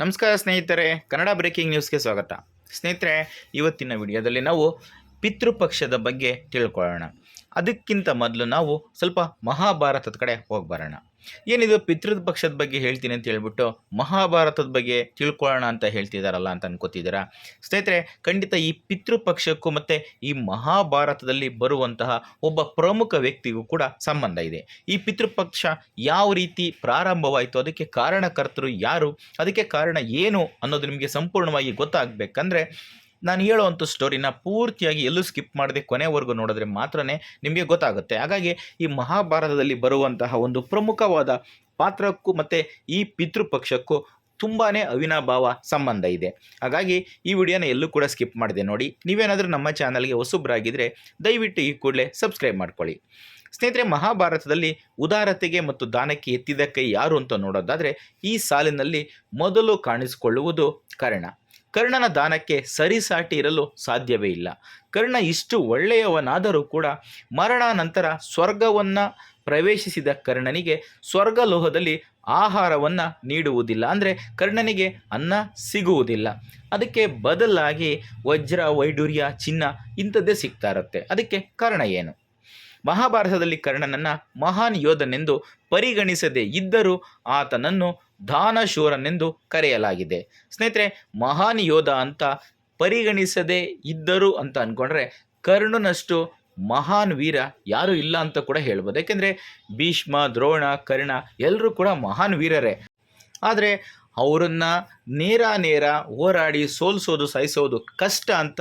ನಮಸ್ಕಾರ ಸ್ನೇಹಿತರೆ, ಕನ್ನಡ ಬ್ರೇಕಿಂಗ್ ನ್ಯೂಸ್ಗೆ ಸ್ವಾಗತ. ಸ್ನೇಹಿತರೆ, ಇವತ್ತಿನ ವಿಡಿಯೋದಲ್ಲಿ ನಾವು ಪಿತೃಪಕ್ಷದ ಬಗ್ಗೆ ತಿಳ್ಕೊಳ್ಳೋಣ. ಅದಕ್ಕಿಂತ ಮೊದಲು ನಾವು ಸ್ವಲ್ಪ ಮಹಾಭಾರತದ ಕಡೆ ಹೋಗಿ ಬರೋಣ ಏನಿದು ಪಿತೃಪಕ್ಷದ ಬಗ್ಗೆ ಹೇಳ್ತೀನಿ ಅಂತ ಹೇಳ್ಬಿಟ್ಟು ಮಹಾಭಾರತದ ಬಗ್ಗೆ ತಿಳ್ಕೊಳ್ಳೋಣ ಅಂತ ಹೇಳ್ತಿದ್ದಾರಲ್ಲ ಅಂತ ಅನ್ಕೋತಿದ್ದೀರಾ? ಸ್ನೇಹಿತರೆ, ಖಂಡಿತ ಈ ಪಿತೃಪಕ್ಷಕ್ಕೂ ಮತ್ತು ಈ ಮಹಾಭಾರತದಲ್ಲಿ ಬರುವಂತಹ ಒಬ್ಬ ಪ್ರಮುಖ ವ್ಯಕ್ತಿಗೂ ಕೂಡ ಸಂಬಂಧ ಇದೆ. ಈ ಪಿತೃಪಕ್ಷ ಯಾವ ರೀತಿ ಪ್ರಾರಂಭವಾಯಿತು, ಅದಕ್ಕೆ ಕಾರಣಕರ್ತರು ಯಾರು, ಅದಕ್ಕೆ ಕಾರಣ ಏನು ಅನ್ನೋದು ನಿಮಗೆ ಸಂಪೂರ್ಣವಾಗಿ ಗೊತ್ತಾಗಬೇಕಂದ್ರೆ ನಾನು ಹೇಳುವಂಥ ಸ್ಟೋರಿನ ಪೂರ್ತಿಯಾಗಿ ಎಲ್ಲೂ ಸ್ಕಿಪ್ ಮಾಡದೆ ಕೊನೆವರೆಗೂ ನೋಡಿದ್ರೆ ಮಾತ್ರ ನಿಮಗೆ ಗೊತ್ತಾಗುತ್ತೆ. ಹಾಗಾಗಿ ಈ ಮಹಾಭಾರತದಲ್ಲಿ ಬರುವಂತಹ ಒಂದು ಪ್ರಮುಖವಾದ ಪಾತ್ರಕ್ಕೂ ಮತ್ತು ಈ ಪಿತೃಪಕ್ಷಕ್ಕೂ ತುಂಬಾ ಅವಿನಾಭಾವ ಸಂಬಂಧ ಇದೆ. ಹಾಗಾಗಿ ಈ ವಿಡಿಯೋನ ಎಲ್ಲೂ ಕೂಡ ಸ್ಕಿಪ್ ಮಾಡಿದೆ ನೋಡಿ. ನೀವೇನಾದರೂ ನಮ್ಮ ಚಾನಲ್ಗೆ ಹೊಸಬ್ರಾಗಿದ್ದರೆ ದಯವಿಟ್ಟು ಈ ಕೂಡಲೇ ಸಬ್ಸ್ಕ್ರೈಬ್ ಮಾಡ್ಕೊಳ್ಳಿ. ಸ್ನೇಹಿತರೆ, ಮಹಾಭಾರತದಲ್ಲಿ ಉದಾರತೆಗೆ ಮತ್ತು ದಾನಕ್ಕೆ ಎತ್ತಿದ ಕೈ ಯಾರು ಅಂತ ನೋಡೋದಾದರೆ ಈ ಸಾಲಿನಲ್ಲಿ ಮೊದಲು ಕಾಣಿಸಿಕೊಳ್ಳುವುದು ಕರ್ಣ. ಕರ್ಣನ ದಾನಕ್ಕೆ ಸರಿಸಾಟಿ ಇರಲು ಸಾಧ್ಯವೇ ಇಲ್ಲ. ಕರ್ಣ ಇಷ್ಟು ಒಳ್ಳೆಯವನಾದರೂ ಕೂಡ ಮರಣಾನಂತರ ಸ್ವರ್ಗವನ್ನು ಪ್ರವೇಶಿಸಿದ ಕರ್ಣನಿಗೆ ಸ್ವರ್ಗಲೋಹದಲ್ಲಿ ಆಹಾರವನ್ನು ನೀಡುವುದಿಲ್ಲ. ಅಂದರೆ ಕರ್ಣನಿಗೆ ಅನ್ನ ಸಿಗುವುದಿಲ್ಲ. ಅದಕ್ಕೆ ಬದಲಾಗಿ ವಜ್ರ ವೈಡೂರ್ಯ ಚಿನ್ನ ಇಂಥದ್ದೇ ಸಿಗ್ತಾ ಇರುತ್ತೆ. ಅದಕ್ಕೆ ಕಾರಣ ಏನು? ಮಹಾಭಾರತದಲ್ಲಿ ಕರ್ಣನನ್ನು ಮಹಾನ್ ಯೋಧನೆಂದು ಪರಿಗಣಿಸದೇ ಇದ್ದರೂ ಆತನನ್ನು ದಾನಶೂರನೆಂದು ಕರೆಯಲಾಗಿದೆ. ಸ್ನೇಹಿತರೆ, ಮಹಾನ್ ಯೋಧ ಅಂತ ಪರಿಗಣಿಸದೆ ಇದ್ದರು ಅಂತ ಅಂದ್ಕೊಂಡ್ರೆ ಕರ್ಣನಷ್ಟು ಮಹಾನ್ ವೀರ ಯಾರೂ ಇಲ್ಲ ಅಂತ ಕೂಡ ಹೇಳ್ಬೋದು. ಯಾಕೆಂದರೆ ಭೀಷ್ಮ, ದ್ರೋಣ, ಕರ್ಣ ಎಲ್ಲರೂ ಕೂಡ ಮಹಾನ್ ವೀರರೇ. ಆದರೆ ಅವರನ್ನು ನೇರ ನೇರ ಹೋರಾಡಿ ಸೋಲಿಸೋದು, ಸಾಯಿಸೋದು ಕಷ್ಟ ಅಂತ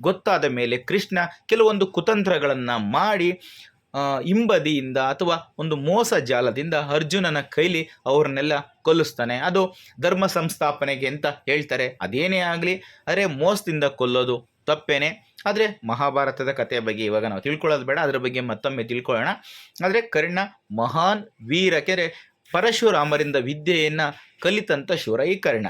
ಗೊತ್ತಾದ ಮೇಲೆ ಕೃಷ್ಣ ಕೆಲವೊಂದು ಕುತಂತ್ರಗಳನ್ನು ಮಾಡಿ ಹಿಂಬದಿಯಿಂದ ಅಥವಾ ಒಂದು ಮೋಸ ಜಾಲದಿಂದ ಅರ್ಜುನನ ಕೈಲಿ ಅವ್ರನ್ನೆಲ್ಲ ಕೊಲ್ಲಿಸ್ತಾನೆ. ಅದು ಧರ್ಮ ಸಂಸ್ಥಾಪನೆಗೆ ಅಂತ ಹೇಳ್ತಾರೆ. ಅದೇನೇ ಆಗಲಿ, ಅರೆ ಮೋಸದಿಂದ ಕೊಲ್ಲೋದು ತಪ್ಪೇನೆ. ಆದರೆ ಮಹಾಭಾರತದ ಕಥೆಯ ಬಗ್ಗೆ ಇವಾಗ ನಾವು ತಿಳ್ಕೊಳ್ಳೋದು ಬೇಡ. ಅದರ ಬಗ್ಗೆ ಮತ್ತೊಮ್ಮೆ ತಿಳ್ಕೊಳ್ಳೋಣ. ಆದರೆ ಕರ್ಣ ಮಹಾನ್ ವೀರ ಕೆರೆ ಪರಶುರಾಮರಿಂದ ವಿದ್ಯೆಯನ್ನು ಕಲಿತಂಥ ಶೂರ ಈ ಕರ್ಣ.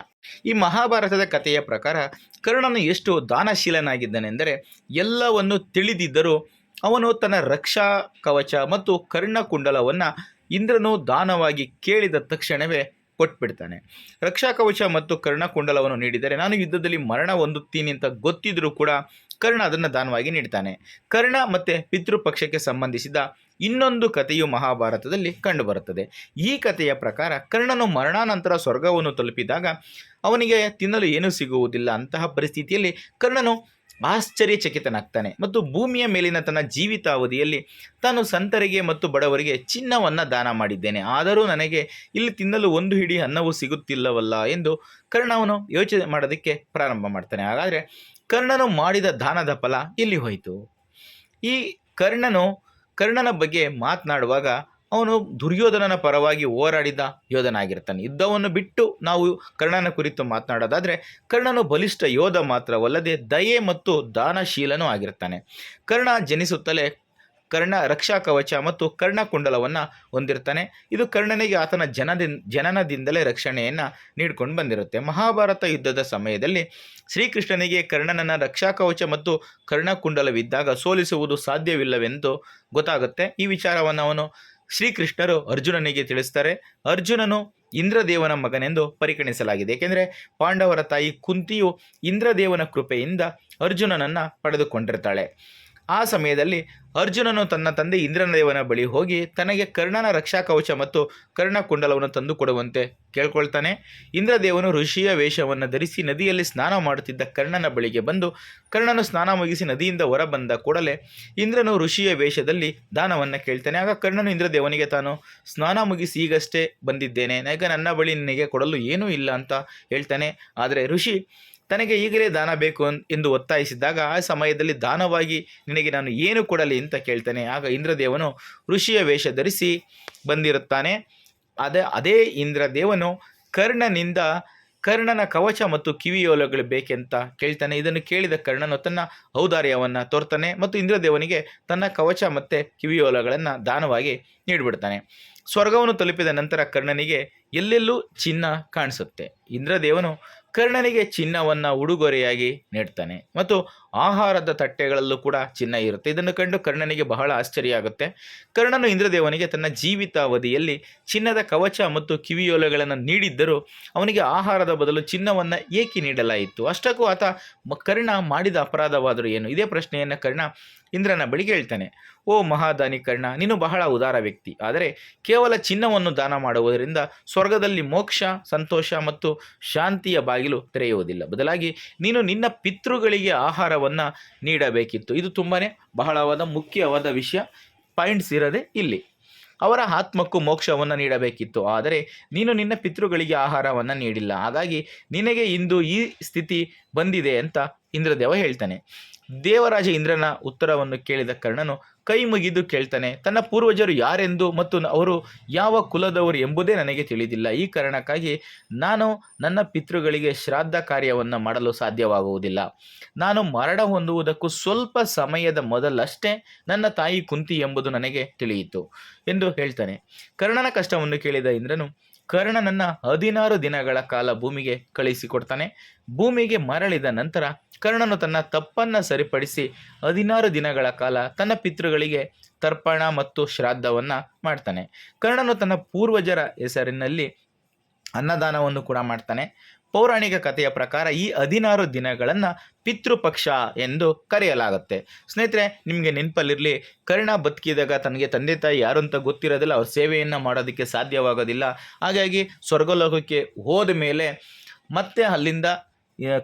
ಈ ಮಹಾಭಾರತದ ಕಥೆಯ ಪ್ರಕಾರ ಕರ್ಣನು ಎಷ್ಟು ದಾನಶೀಲನಾಗಿದ್ದನೆಂದರೆ ಎಲ್ಲವನ್ನು ತಿಳಿದಿದ್ದರೂ ಅವನು ತನ್ನ ರಕ್ಷಾ ಕವಚ ಮತ್ತು ಕರ್ಣಕುಂಡಲವನ್ನು ಇಂದ್ರನು ದಾನವಾಗಿ ಕೇಳಿದ ತಕ್ಷಣವೇ ಕೊಟ್ಬಿಡ್ತಾನೆ. ರಕ್ಷಾ ಕವಚ ಮತ್ತು ಕರ್ಣಕುಂಡಲವನ್ನು ನೀಡಿದರೆ ನಾನು ಯುದ್ಧದಲ್ಲಿ ಮರಣ ಹೊಂದುತ್ತೀನಿ ಅಂತ ಗೊತ್ತಿದ್ದರೂ ಕೂಡ ಕರ್ಣ ಅದನ್ನು ದಾನವಾಗಿ ನೀಡ್ತಾನೆ. ಕರ್ಣ ಮತ್ತು ಪಿತೃಪಕ್ಷಕ್ಕೆ ಸಂಬಂಧಿಸಿದ ಇನ್ನೊಂದು ಕಥೆಯು ಮಹಾಭಾರತದಲ್ಲಿ ಕಂಡುಬರುತ್ತದೆ. ಈ ಕಥೆಯ ಪ್ರಕಾರ ಕರ್ಣನು ಮರಣಾನಂತರ ಸ್ವರ್ಗವನ್ನು ತಲುಪಿದಾಗ ಅವನಿಗೆ ತಿನ್ನಲು ಏನೂ ಸಿಗುವುದಿಲ್ಲ ಅಂತಹ ಪರಿಸ್ಥಿತಿಯಲ್ಲಿ ಕರ್ಣನು ಆಶ್ಚರ್ಯಚಕಿತನಾಗ್ತಾನೆ ಮತ್ತು ಭೂಮಿಯ ಮೇಲಿನ ತನ್ನ ಜೀವಿತಾವಧಿಯಲ್ಲಿ ತಾನು ಸಂತರಿಗೆ ಮತ್ತು ಬಡವರಿಗೆ ಚಿನ್ನವನ್ನು ದಾನ ಮಾಡಿದ್ದೇನೆ. ಆದರೂ ನನಗೆ ಇಲ್ಲಿ ತಿನ್ನಲು ಒಂದು ಹಿಡಿ ಅನ್ನವೂ ಸಿಗುತ್ತಿಲ್ಲವಲ್ಲ ಎಂದು ಕರ್ಣವನು ಯೋಚನೆ ಮಾಡೋದಕ್ಕೆ ಪ್ರಾರಂಭ ಮಾಡ್ತಾನೆ. ಹಾಗಾದರೆ ಕರ್ಣನು ಮಾಡಿದ ದಾನದ ಫಲ ಇಲ್ಲಿ ಹೋಯಿತು? ಈ ಕರ್ಣನು, ಕರ್ಣನ ಬಗ್ಗೆ ಮಾತನಾಡುವಾಗ ಅವನು ದುರ್ಯೋಧನನ ಪರವಾಗಿ ಹೋರಾಡಿದ ಯೋಧನಾಗಿರ್ತಾನೆ ಯುದ್ಧವನ್ನು ಬಿಟ್ಟು ನಾವು ಕರ್ಣನ ಕುರಿತು ಮಾತನಾಡೋದಾದರೆ, ಕರ್ಣನು ಬಲಿಷ್ಠ ಯೋಧ ಮಾತ್ರವಲ್ಲದೆ ದಯೆ ಮತ್ತು ದಾನಶೀಲನೂ ಆಗಿರ್ತಾನೆ. ಕರ್ಣ ಜನಿಸುತ್ತಲೇ ಕರ್ಣ ರಕ್ಷಾ ಕವಚ ಮತ್ತು ಕರ್ಣಕುಂಡಲವನ್ನು ಹೊಂದಿರ್ತಾನೆ. ಇದು ಕರ್ಣನಿಗೆ ಆತನ ಜನದಿಂದ ಜನನದಿಂದಲೇ ರಕ್ಷಣೆಯನ್ನು ನೀಡ್ಕೊಂಡು ಬಂದಿರುತ್ತೆ. ಮಹಾಭಾರತ ಯುದ್ಧದ ಸಮಯದಲ್ಲಿ ಶ್ರೀಕೃಷ್ಣನಿಗೆ ಕರ್ಣನನ್ನು ರಕ್ಷಾ ಕವಚ ಮತ್ತು ಕರ್ಣಕುಂಡಲವಿದ್ದಾಗ ಸೋಲಿಸುವುದು ಸಾಧ್ಯವಿಲ್ಲವೆಂದು ಗೊತ್ತಾಗುತ್ತೆ. ಈ ವಿಚಾರವನ್ನು ಅವನು ಶ್ರೀಕೃಷ್ಣರು ಅರ್ಜುನನಿಗೆ ತಿಳಿಸ್ತಾರೆ, ಅರ್ಜುನನು ಇಂದ್ರದೇವನ ಮಗನೆಂದು ಪರಿಗಣಿಸಲಾಗಿದೆ. ಏಕೆಂದರೆ ಪಾಂಡವರ ತಾಯಿ ಕುಂತಿಯು ಇಂದ್ರದೇವನ ಕೃಪೆಯಿಂದ ಅರ್ಜುನನನ್ನು ಪಡೆದುಕೊಂಡಿರ್ತಾಳೆ. ಆ ಸಮಯದಲ್ಲಿ ಅರ್ಜುನನು ತನ್ನ ತಂದೆ ಇಂದ್ರನದೇವನ ಬಳಿ ಹೋಗಿ ತನಗೆ ಕರ್ಣನ ರಕ್ಷಾ ಕವಚ ಮತ್ತು ಕರ್ಣಕುಂಡಲವನ್ನು ತಂದು ಕೊಡುವಂತೆ ಕೇಳ್ಕೊಳ್ತಾನೆ. ಇಂದ್ರದೇವನು ಋಷಿಯ ವೇಷವನ್ನು ಧರಿಸಿ ನದಿಯಲ್ಲಿ ಸ್ನಾನ ಮಾಡುತ್ತಿದ್ದ ಕರ್ಣನ ಬಳಿಗೆ ಬಂದು ಕರ್ಣನು ಸ್ನಾನ ಮುಗಿಸಿ ನದಿಯಿಂದ ಹೊರಬಂದ ಕೂಡಲೇ ಇಂದ್ರನು ಋಷಿಯ ವೇಷದಲ್ಲಿ ದಾನವನ್ನು ಕೇಳ್ತಾನೆ. ಆಗ ಕರ್ಣನು ಇಂದ್ರದೇವನಿಗೆ ತಾನು, ಸ್ನಾನ ಮುಗಿಸಿ ಈಗಷ್ಟೇ ಬಂದಿದ್ದೇನೆ. ಈಗ ನನ್ನ ಬಳಿ ನಿನಗೆ ಕೊಡಲು ಏನೂ ಇಲ್ಲ ಅಂತ ಹೇಳ್ತಾನೆ. ಆದರೆ ಋಷಿ ತನಗೆ ಈಗಲೇ ದಾನ ಬೇಕು ಎಂದು ಒತ್ತಾಯಿಸಿದಾಗ ಆ ಸಮಯದಲ್ಲಿ ದಾನವಾಗಿ ನಿನಗೆ ನಾನು ಏನು ಕೊಡಲಿ ಅಂತ ಕೇಳ್ತಾನೆ. ಆಗ ಇಂದ್ರದೇವನು ಋಷಿಯ ವೇಷ ಧರಿಸಿ ಬಂದಿರುತ್ತಾನೆ. ಅದೇ ಅದೇ ಇಂದ್ರದೇವನು ಕರ್ಣನಿಂದ ಕರ್ಣನ ಕವಚ ಮತ್ತು ಕಿವಿಯೋಲಗಳು ಬೇಕೆಂತ ಕೇಳ್ತಾನೆ. ಇದನ್ನು ಕೇಳಿದ ಕರ್ಣನು ತನ್ನ ಔದಾರ್ಯವನ್ನು ತೋರ್ತಾನೆ ಮತ್ತು ಇಂದ್ರದೇವನಿಗೆ ತನ್ನ ಕವಚ ಮತ್ತು ಕಿವಿಯೋಲಗಳನ್ನು ದಾನವಾಗಿ ನೀಡಿಬಿಡ್ತಾನೆ. ಸ್ವರ್ಗವನ್ನು ತಲುಪಿದ ನಂತರ ಕರ್ಣನಿಗೆ ಎಲ್ಲೆಲ್ಲೂ ಚಿನ್ನ ಕಾಣಿಸುತ್ತೆ. ಇಂದ್ರದೇವನು ಕರ್ಣನಿಗೆ ಚಿನ್ನವನ್ನು ಉಡುಗೊರೆಯಾಗಿ ನೀಡ್ತಾನೆ. ಮತ್ತು ಆಹಾರದ ತಟ್ಟೆಗಳಲ್ಲೂ ಕೂಡ ಚಿನ್ನ ಇರುತ್ತೆ. ಇದನ್ನು ಕಂಡು ಕರ್ಣನಿಗೆ ಬಹಳ ಆಶ್ಚರ್ಯ ಆಗುತ್ತೆ. ಕರ್ಣನು ಇಂದ್ರದೇವನಿಗೆ ತನ್ನ ಜೀವಿತಾವಧಿಯಲ್ಲಿ ಚಿನ್ನದ ಕವಚ ಮತ್ತು ಕಿವಿಯೋಲೆಗಳನ್ನು ನೀಡಿದ್ದರೂ ಅವನಿಗೆ ಆಹಾರದ ಬದಲು ಚಿನ್ನವನ್ನು ಏಕೆ ನೀಡಲಾಯಿತು? ಅಷ್ಟಕ್ಕೂ ಆತ ಕರ್ಣ ಮಾಡಿದ ಅಪರಾಧವಾದರೂ ಏನು? ಇದೇ ಪ್ರಶ್ನೆಯನ್ನು ಕರ್ಣ ಇಂದ್ರನ ಬಳಿಗೆ ಹೇಳ್ತಾನೆ, ಓ ಮಹಾದಾನಿ ಕರ್ಣ, ನೀನು ಬಹಳ ಉದಾರ ವ್ಯಕ್ತಿ. ಆದರೆ ಕೇವಲ ಚಿನ್ನವನ್ನು ದಾನ ಮಾಡುವುದರಿಂದ ಸ್ವರ್ಗದಲ್ಲಿ ಮೋಕ್ಷ, ಸಂತೋಷ ಮತ್ತು ಶಾಂತಿಯ ಬಾಗಿಲು ತೆರೆಯುವುದಿಲ್ಲ. ಬದಲಾಗಿ ನೀನು ನಿನ್ನ ಪಿತೃಗಳಿಗೆ ಆಹಾರವನ್ನು ನೀಡಬೇಕಿತ್ತು. ಇದು ತುಂಬಾ ಬಹಳವಾದ ಮುಖ್ಯವಾದ ವಿಷಯ. ಪಾಯಿಂಟ್ಸ್ ಇರದೆ ಇಲ್ಲಿ. ಅವರ ಆತ್ಮಕ್ಕೂ ಮೋಕ್ಷವನ್ನು ನೀಡಬೇಕಿತ್ತು. ಆದರೆ ನೀನು ನಿನ್ನ ಪಿತೃಗಳಿಗೆ ಆಹಾರವನ್ನು ನೀಡಿಲ್ಲ. ಹಾಗಾಗಿ ನಿನಗೆ ಇಂದು ಈ ಸ್ಥಿತಿ ಬಂದಿದೆ ಅಂತ ಇಂದ್ರದೇವ ಹೇಳ್ತಾನೆ. ದೇವರಾಜ ಇಂದ್ರನ ಉತ್ತರವನ್ನು ಕೇಳಿದ ಕರ್ಣನು ಕೈ ಮುಗಿದು ಕೇಳ್ತಾನೆ, ತನ್ನ ಪೂರ್ವಜರು ಯಾರೆಂದು ಮತ್ತು ಅವರು ಯಾವ ಕುಲದವರು ಎಂಬುದೇ ನನಗೆ ತಿಳಿದಿಲ್ಲ. ಈ ಕಾರಣಕ್ಕಾಗಿ ನಾನು ನನ್ನ ಪಿತೃಗಳಿಗೆ ಶ್ರಾದ್ದ ಕಾರ್ಯವನ್ನು ಮಾಡಲು ಸಾಧ್ಯವಾಗುವುದಿಲ್ಲ. ನಾನು ಮರಣ ಹೊಂದುವುದಕ್ಕೂ ಸ್ವಲ್ಪ ಸಮಯದ ಮೊದಲಷ್ಟೇ ನನ್ನ ತಾಯಿ ಕುಂತಿ ಎಂಬುದು ನನಗೆ ತಿಳಿಯಿತು ಎಂದು ಹೇಳ್ತಾನೆ. ಕರ್ಣನ ಕಷ್ಟವನ್ನು ಕೇಳಿದ ಇಂದ್ರನು ಕರ್ಣನನ್ನ ಹದಿನಾರು ದಿನಗಳ ಕಾಲ ಭೂಮಿಗೆ ಕಳಿಸಿಕೊಡ್ತಾನೆ ಭೂಮಿಗೆ ಮರಳಿದ ನಂತರ ಕರ್ಣನು ತನ್ನ ತಪ್ಪನ್ನು ಸರಿಪಡಿಸಿ ಹದಿನಾರು ದಿನಗಳ ಕಾಲ ತನ್ನ ಪಿತೃಗಳಿಗೆ ತರ್ಪಣ ಮತ್ತು ಶ್ರಾದ್ದವನ್ನು ಮಾಡ್ತಾನೆ. ಕರ್ಣನು ತನ್ನ ಪೂರ್ವಜರ ಹೆಸರಿನಲ್ಲಿ ಅನ್ನದಾನವನ್ನು ಕೂಡ ಮಾಡ್ತಾನೆ. ಪೌರಾಣಿಕ ಕಥೆಯ ಪ್ರಕಾರ ಈ ಹದಿನಾರು ದಿನಗಳನ್ನು ಪಿತೃಪಕ್ಷ ಎಂದು ಕರೆಯಲಾಗುತ್ತೆ. ಸ್ನೇಹಿತರೆ, ನಿಮಗೆ ನೆನಪಲ್ಲಿರಲಿ, ಕರ್ಣ ಬದುಕಿದಾಗ ತನಗೆ ತಂದೆ ತಾಯಿ ಯಾರು ಅಂತ ಗೊತ್ತಿರೋದಿಲ್ಲ, ಅವ್ರ ಸೇವೆಯನ್ನು ಮಾಡೋದಕ್ಕೆ ಸಾಧ್ಯವಾಗೋದಿಲ್ಲ. ಹಾಗಾಗಿ ಸ್ವರ್ಗಲೋಕಕ್ಕೆ ಹೋದ ಮೇಲೆ ಮತ್ತೆ ಅಲ್ಲಿಂದ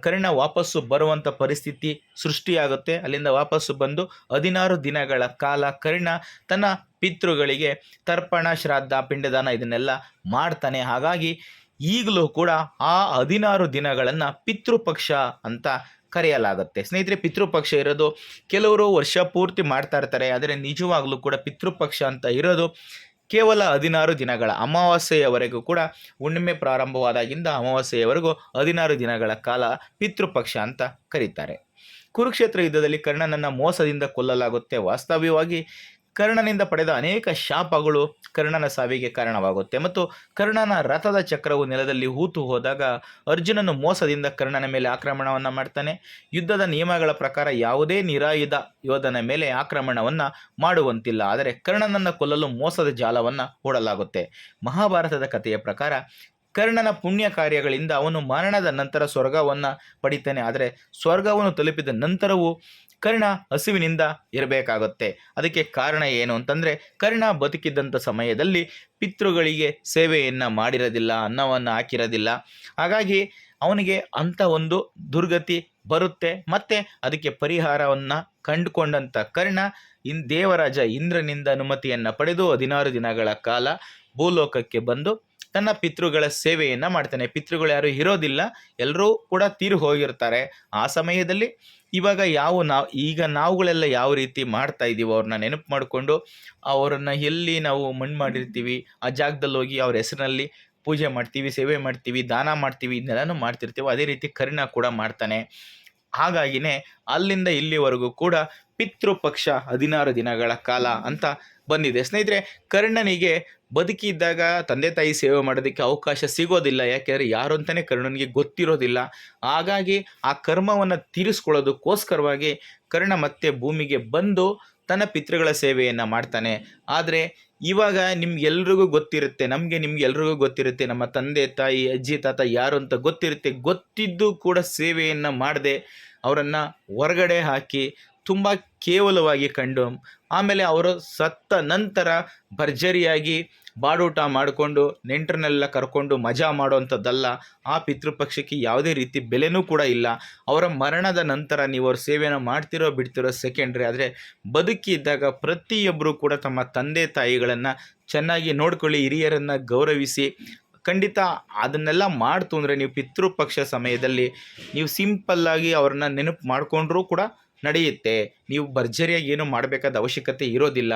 ಕರ್ಣ ವಾಪಸ್ಸು ಬರುವಂಥ ಪರಿಸ್ಥಿತಿ ಸೃಷ್ಟಿಯಾಗುತ್ತೆ. ಅಲ್ಲಿಂದ ವಾಪಸ್ಸು ಬಂದು ಹದಿನಾರು ದಿನಗಳ ಕಾಲ ಕರ್ಣ ತನ್ನ ಪಿತೃಗಳಿಗೆ ತರ್ಪಣ, ಶ್ರಾದ್ದ, ಪಿಂಡದಾನ ಇದನ್ನೆಲ್ಲ ಮಾಡ್ತಾನೆ. ಹಾಗಾಗಿ ಈಗಲೂ ಕೂಡ ಆ ಹದಿನಾರು ದಿನಗಳನ್ನು ಪಿತೃಪಕ್ಷ ಅಂತ ಕರೆಯಲಾಗುತ್ತೆ. ಸ್ನೇಹಿತರೆ, ಪಿತೃಪಕ್ಷ ಇರೋದು ಕೆಲವರು ವರ್ಷ ಪೂರ್ತಿ ಮಾಡ್ತಾ ಇರ್ತಾರೆ. ಆದರೆ ನಿಜವಾಗ್ಲೂ ಕೂಡ ಪಿತೃಪಕ್ಷ ಅಂತ ಇರೋದು ಕೇವಲ ಹದಿನಾರು ದಿನಗಳ ಅಮಾವಾಸ್ಯೆಯವರೆಗೂ ಕೂಡ ಹುಣ್ಣಿಮೆ ಪ್ರಾರಂಭವಾದಾಗಿಂದ ಅಮಾವಾಸ್ಯೆಯವರೆಗೂ ಹದಿನಾರು ದಿನಗಳ ಕಾಲ ಪಿತೃಪಕ್ಷ ಅಂತ ಕರೀತಾರೆ. ಕುರುಕ್ಷೇತ್ರ ಯುದ್ಧದಲ್ಲಿ ಕರ್ಣನನ್ನು ಮೋಸದಿಂದ ಕೊಲ್ಲಲಾಗುತ್ತೆ ವಾಸ್ತವ್ಯವಾಗಿ ಕರ್ಣನಿಂದ ಪಡೆದ ಅನೇಕ ಶಾಪಗಳು ಕರ್ಣನ ಸಾವಿಗೆ ಕಾರಣವಾಗುತ್ತೆ. ಮತ್ತು ಕರ್ಣನ ರಥದ ಚಕ್ರವು ನೆಲದಲ್ಲಿ ಹೂತು ಹೋದಾಗ ಅರ್ಜುನನು ಮೋಸದಿಂದ ಕರ್ಣನ ಮೇಲೆ ಆಕ್ರಮಣವನ್ನು ಮಾಡ್ತಾನೆ. ಯುದ್ಧದ ನಿಯಮಗಳ ಪ್ರಕಾರ ಯಾವುದೇ ನಿರಾಯುಧ ಯೋಧನ ಮೇಲೆ ಆಕ್ರಮಣವನ್ನು ಮಾಡುವಂತಿಲ್ಲ. ಆದರೆ ಕರ್ಣನನ್ನು ಕೊಲ್ಲಲು ಮೋಸದ ಜಾಲವನ್ನು ಹೂಡಲಾಗುತ್ತೆ. ಮಹಾಭಾರತದ ಕಥೆಯ ಪ್ರಕಾರ ಕರ್ಣನ ಪುಣ್ಯ ಕಾರ್ಯಗಳಿಂದ ಅವನು ಮರಣದ ನಂತರ ಸ್ವರ್ಗವನ್ನು ಪಡಿತಾನೆ. ಆದರೆ ಸ್ವರ್ಗವನ್ನು ತಲುಪಿದ ನಂತರವೂ ಕರ್ಣ ಹಸಿವಿನಿಂದ ಇರಬೇಕಾಗುತ್ತೆ. ಅದಕ್ಕೆ ಕಾರಣ ಏನು ಅಂತಂದರೆ, ಕರ್ಣ ಬದುಕಿದ್ದಂಥ ಸಮಯದಲ್ಲಿ ಪಿತೃಗಳಿಗೆ ಸೇವೆಯನ್ನು ಮಾಡಿರೋದಿಲ್ಲ, ಅನ್ನವನ್ನು ಹಾಕಿರೋದಿಲ್ಲ. ಹಾಗಾಗಿ ಅವನಿಗೆ ಅಂಥ ಒಂದು ದುರ್ಗತಿ ಬರುತ್ತೆ. ಮತ್ತು ಅದಕ್ಕೆ ಪರಿಹಾರವನ್ನು ಕಂಡುಕೊಂಡಂಥ ಕರ್ಣ ಇನ್ ದೇವರಾಜ ಇಂದ್ರನಿಂದ ಅನುಮತಿಯನ್ನು ಪಡೆದು ಹದಿನಾರು ದಿನಗಳ ಕಾಲ ಭೂಲೋಕಕ್ಕೆ ಬಂದು ತನ್ನ ಪಿತೃಗಳ ಸೇವೆಯನ್ನು ಮಾಡ್ತಾನೆ. ಪಿತೃಗಳು ಯಾರು ಇರೋದಿಲ್ಲ ಎಲ್ಲರೂ ಕೂಡ ತೀರು ಹೋಗಿರ್ತಾರೆ. ಆ ಸಮಯದಲ್ಲಿ ಇವಾಗ ಯಾವ ನಾವು, ಈಗ ನಾವುಗಳೆಲ್ಲ ಯಾವ ರೀತಿ ಮಾಡ್ತಾ ಇದ್ದೀವೋ ಅವ್ರನ್ನ ನೆನಪು ಮಾಡಿಕೊಂಡು ಅವರನ್ನು ಎಲ್ಲಿ ನಾವು ಮಣ್ಣು ಮಾಡಿರ್ತೀವಿ, ಆ ಜಾಗದಲ್ಲಿ ಹೋಗಿ ಅವ್ರ ಹೆಸರಿನಲ್ಲಿ ಪೂಜೆ ಮಾಡ್ತೀವಿ, ಸೇವೆ ಮಾಡ್ತೀವಿ, ದಾನ ಮಾಡ್ತೀವಿ, ಇದನ್ನೆಲ್ಲನೂ ಮಾಡ್ತಿರ್ತೀವಿ, ಅದೇ ರೀತಿ ಕರ್ಣ ಕೂಡ ಮಾಡ್ತಾನೆ. ಹಾಗಾಗಿನೇ ಅಲ್ಲಿಂದ ಇಲ್ಲಿವರೆಗೂ ಕೂಡ ಪಿತೃಪಕ್ಷ ಹದಿನಾರು ದಿನಗಳ ಕಾಲ ಅಂತ ಬಂದಿದೆ. ಸ್ನೇಹಿತರೆ, ಕರ್ಣನಿಗೆ ಬದುಕಿದ್ದಾಗ ತಂದೆ ತಾಯಿ ಸೇವೆ ಮಾಡೋದಕ್ಕೆ ಅವಕಾಶ ಸಿಗೋದಿಲ್ಲ. ಯಾಕೆಂದರೆ ಯಾರು ಅಂತಲೇ ಕರ್ಣನಿಗೆ ಗೊತ್ತಿರೋದಿಲ್ಲ. ಹಾಗಾಗಿ ಆ ಕರ್ಮವನ್ನು ತೀರಿಸ್ಕೊಳ್ಳೋದಕ್ಕೋಸ್ಕರವಾಗಿ ಕರ್ಣ ಮತ್ತೆ ಭೂಮಿಗೆ ಬಂದು ತನ್ನ ಪಿತೃಗಳ ಸೇವೆಯನ್ನು ಮಾಡ್ತಾನೆ. ಆದರೆ ಇವಾಗ ನಿಮ್ಗೆಲ್ರಿಗೂ ಗೊತ್ತಿರುತ್ತೆ, ನಮಗೆ ನಿಮ್ಗೆ ಎಲ್ರಿಗೂ ಗೊತ್ತಿರುತ್ತೆ, ನಮ್ಮ ತಂದೆ, ತಾಯಿ, ಅಜ್ಜಿ, ತಾತ ಯಾರು ಅಂತ ಗೊತ್ತಿರುತ್ತೆ. ಗೊತ್ತಿದ್ದು ಕೂಡ ಸೇವೆಯನ್ನು ಮಾಡದೆ ಅವರನ್ನು ಹೊರಗಡೆ ಹಾಕಿ ತುಂಬ ಕೇವಲವಾಗಿ ಕಂಡು, ಆಮೇಲೆ ಅವರು ಸತ್ತ ನಂತರ ಭರ್ಜರಿಯಾಗಿ ಬಾಡೂಟ ಮಾಡಿಕೊಂಡು, ನೆಂಟರನ್ನೆಲ್ಲ ಕರ್ಕೊಂಡು ಮಜಾ ಮಾಡುವಂಥದ್ದಲ್ಲ, ಆ ಪಿತೃಪಕ್ಷಕ್ಕೆ ಯಾವುದೇ ರೀತಿ ಬೆಲೆನೂ ಕೂಡ ಇಲ್ಲ. ಅವರ ಮರಣದ ನಂತರ ನೀವು ಅವ್ರ ಸೇವೆಯನ್ನು ಮಾಡ್ತಿರೋ ಬಿಡ್ತಿರೋ ಸೆಕೆಂಡ್ರಿ. ಆದರೆ ಬದುಕಿದ್ದಾಗ ಪ್ರತಿಯೊಬ್ಬರೂ ಕೂಡ ತಮ್ಮ ತಂದೆ ತಾಯಿಗಳನ್ನು ಚೆನ್ನಾಗಿ ನೋಡ್ಕೊಳ್ಳಿ, ಹಿರಿಯರನ್ನು ಗೌರವಿಸಿ ಖಂಡಿತ ಅದನ್ನೆಲ್ಲ ಮಾಡ್ತು ಅಂದರೆ ನೀವು ಪಿತೃಪಕ್ಷ ಸಮಯದಲ್ಲಿ ನೀವು ಸಿಂಪಲ್ಲಾಗಿ ಅವ್ರನ್ನ ನೆನಪು ಮಾಡಿಕೊಂಡ್ರೂ ಕೂಡ ನಡೆಯುತ್ತೆ. ನೀವು ಭರ್ಜರಿಯಾಗಿ ಏನು ಮಾಡಬೇಕಾದ ಅವಶ್ಯಕತೆ ಇರೋದಿಲ್ಲ.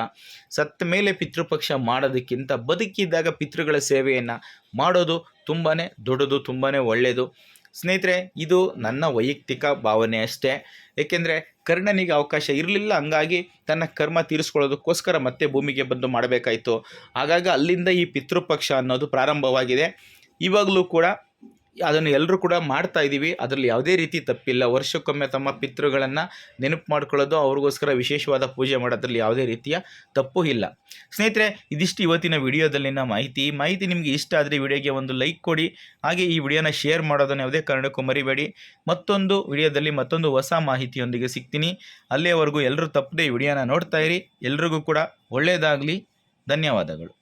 ಸತ್ತ ಮೇಲೆ ಪಿತೃಪಕ್ಷ ಮಾಡೋದಕ್ಕಿಂತ ಬದುಕಿದ್ದಾಗ ಪಿತೃಗಳ ಸೇವೆಯನ್ನು ಮಾಡೋದು ತುಂಬಾ ದೊಡ್ಡದು ತುಂಬಾ ಒಳ್ಳೆಯದು ಸ್ನೇಹಿತರೆ, ಇದು ನನ್ನ ವೈಯಕ್ತಿಕ ಭಾವನೆ ಅಷ್ಟೇ. ಏಕೆಂದರೆ ಕರ್ಣನಿಗೆ ಅವಕಾಶ ಇರಲಿಲ್ಲ, ಹಂಗಾಗಿ ತನ್ನ ಕರ್ಮ ತೀರಿಸ್ಕೊಳ್ಳೋದಕ್ಕೋಸ್ಕರ ಮತ್ತೆ ಭೂಮಿಗೆ ಬಂದು ಮಾಡಬೇಕಾಯಿತು. ಹಾಗಾಗಿ ಅಲ್ಲಿಂದ ಈ ಪಿತೃಪಕ್ಷ ಅನ್ನೋದು ಪ್ರಾರಂಭವಾಗಿದೆ. ಇವಾಗಲೂ ಕೂಡ ಅದನ್ನು ಎಲ್ಲರೂ ಕೂಡ ಮಾಡ್ತಾ ಇದ್ದೀವಿ. ಅದರಲ್ಲಿ ಯಾವುದೇ ರೀತಿ ತಪ್ಪಿಲ್ಲ. ವರ್ಷಕ್ಕೊಮ್ಮೆ ತಮ್ಮ ಪಿತೃಗಳನ್ನು ನೆನಪು ಮಾಡ್ಕೊಳ್ಳೋದು ಅವ್ರಿಗೋಸ್ಕರ ವಿಶೇಷವಾದ ಪೂಜೆ ಮಾಡೋದ್ರಲ್ಲಿ ಯಾವುದೇ ರೀತಿಯ ತಪ್ಪು ಇಲ್ಲ. ಸ್ನೇಹಿತರೆ, ಇದಿಷ್ಟು ಇವತ್ತಿನ ವಿಡಿಯೋದಲ್ಲಿನ ಮಾಹಿತಿ. ಮಾಹಿತಿ ನಿಮಗೆ ಇಷ್ಟ ಆದರೆ ವಿಡಿಯೋಗೆ ಒಂದು ಲೈಕ್ ಕೊಡಿ. ಹಾಗೆ ಈ ವಿಡಿಯೋನ ಶೇರ್ ಮಾಡೋದನ್ನು ಯಾವುದೇ ಕಾರಣಕ್ಕೂ ಮರಿಬೇಡಿ. ಮತ್ತೊಂದು ವಿಡಿಯೋದಲ್ಲಿ ಮತ್ತೊಂದು ಹೊಸ ಮಾಹಿತಿಯೊಂದಿಗೆ ಸಿಗ್ತೀನಿ. ಅಲ್ಲಿಯವರೆಗೂ ಎಲ್ಲರೂ ತಪ್ಪದೆ ಈ ವಿಡಿಯೋನ ನೋಡ್ತಾ ಇರಿ. ಎಲ್ರಿಗೂ ಕೂಡ ಒಳ್ಳೆಯದಾಗಲಿ ಧನ್ಯವಾದಗಳು.